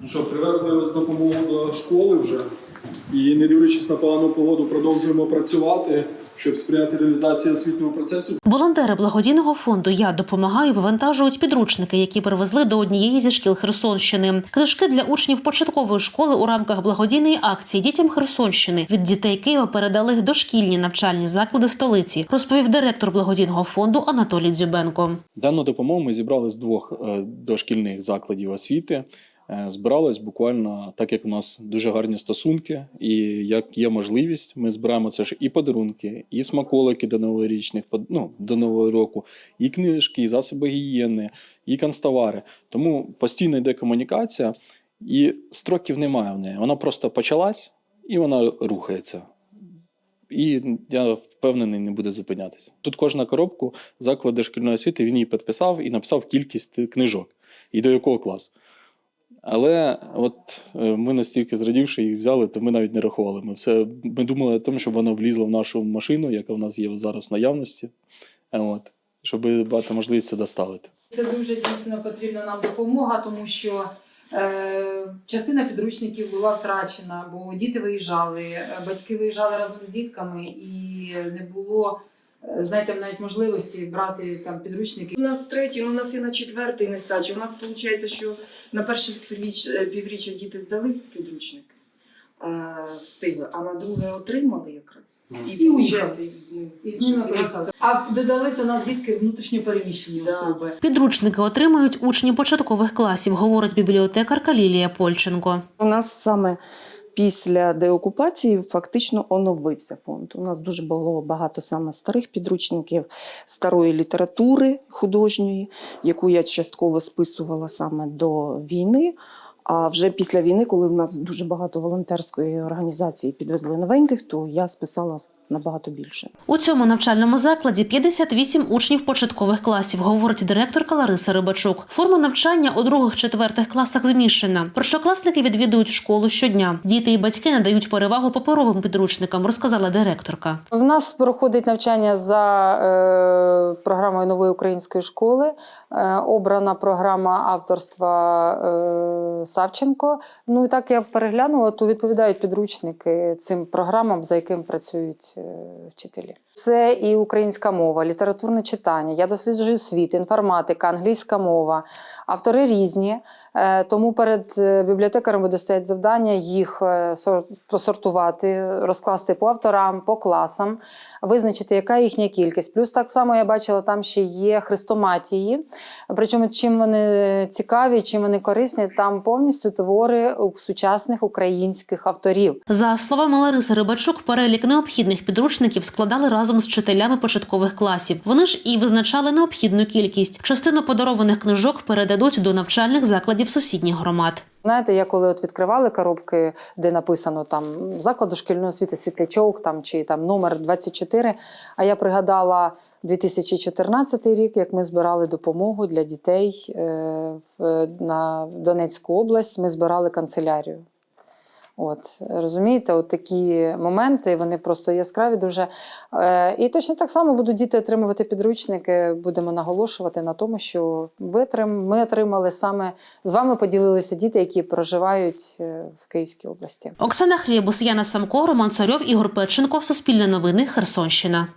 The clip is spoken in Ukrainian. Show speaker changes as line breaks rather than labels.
Ну що, привезли ось допомогу до школи вже. І не дивлячись на погану погоду, продовжуємо працювати, щоб сприяти реалізації освітнього процесу.
Волонтери благодійного фонду Я допомагаю вивантажують підручники, які привезли до однієї зі шкіл Херсонщини. Книжки для учнів початкової школи у рамках благодійної акції дітям Херсонщини від дітей Києва передали дошкільні навчальні заклади столиці, розповів директор благодійного фонду Анатолій Дзюбенко.
Дану допомогу ми зібрали з двох е, дошкільних закладів освіти. Е, Збиралось буквально так, як у нас дуже гарні стосунки, і як є можливість, ми збираємо це ж і подарунки, і смаколики до новорічних, ну, до нового року, і книжки, і засоби гігієни, і канцтовари. Тому постійно йде комунікація, і строків немає в неї. Вона просто почалась і вона рухається. І я впевнений, не буде зупинятися. Тут кожна коробку заклад дошкільної освіти він її підписав і написав кількість книжок і до якого класу. Але от е, ми настільки зрадівши їх взяли, то ми навіть не рахували. Ми все ми думали о тому, щоб воно влізло в нашу машину, яка в нас є зараз в наявності, Е, от, щоб мати можливість це доставити.
Це дуже дійсно потрібна нам допомога, тому що е, частина підручників була втрачена, бо діти виїжджали, е, батьки виїжджали разом з дітками, і не було знаєте, навіть можливості брати там підручники.
У нас третій, ну у нас і на четвертий нестача. У нас виходить, що на перше півріччя діти здали підручник, е, встигли, а на друге отримали якраз.
І
І
уїхали.
виходить з ними.
І з ними. А додалися у нас дітки внутрішньо переміщені
Да.
особи.
Підручники отримають учні початкових класів, говорить бібліотекарка Лілія Польченко.
У нас саме після деокупації фактично оновився фонд. У нас дуже було багато саме старих підручників, старої літератури художньої, яку я частково списувала саме до війни. А вже після війни, коли в нас дуже багато волонтерської організації підвезли новеньких, то я списала набагато більше.
У цьому навчальному закладі 58 учнів початкових класів, говорить директорка Лариса Рибачук. Форма навчання у других-четвертих класах змішана. Першокласники відвідують школу щодня. Діти і батьки надають перевагу паперовим підручникам, розказала директорка.
В нас проходить навчання за е, програмою нової української школи. Е, обрана програма авторства е, Савченко. Ну і так я переглянула, то відповідають підручники цим програмам, за яким працюють е, вчителі. Це і українська мова, літературне читання. Я досліджую світ, інформатика, англійська мова. Автори різні, тому перед бібліотекарем буде стоять завдання їх сор- посортувати, розкласти по авторам, по класам, визначити, яка їхня кількість. Плюс так само я бачила, там ще є хрестоматії. Причому чим вони цікаві, чим вони корисні, там повністю твори сучасних українських авторів.
За словами Лариси Рибачук, перелік необхідних підручників складали разом з вчителями початкових класів. Вони ж і визначали необхідну кількість. Частину подарованих книжок передадуть до навчальних закладів сусідніх громад.
Знаєте, я коли от відкривали коробки, де написано там заклад дошкільної освіти Світлячок там чи там номер 24, А я пригадала 2014 рік, як ми збирали допомогу для дітей е, на Донецьку область. Ми збирали канцелярію. От розумієте, от такі моменти вони просто яскраві дуже. Е, і точно так само будуть діти отримувати підручники. Будемо наголошувати на тому, що ми отримали саме з вами поділилися діти, які проживають е, в Київській області.
Оксана Хлєбус, Яна Самко, Роман Царьов, Ігор Печенко. Суспільне новини. Херсонщина.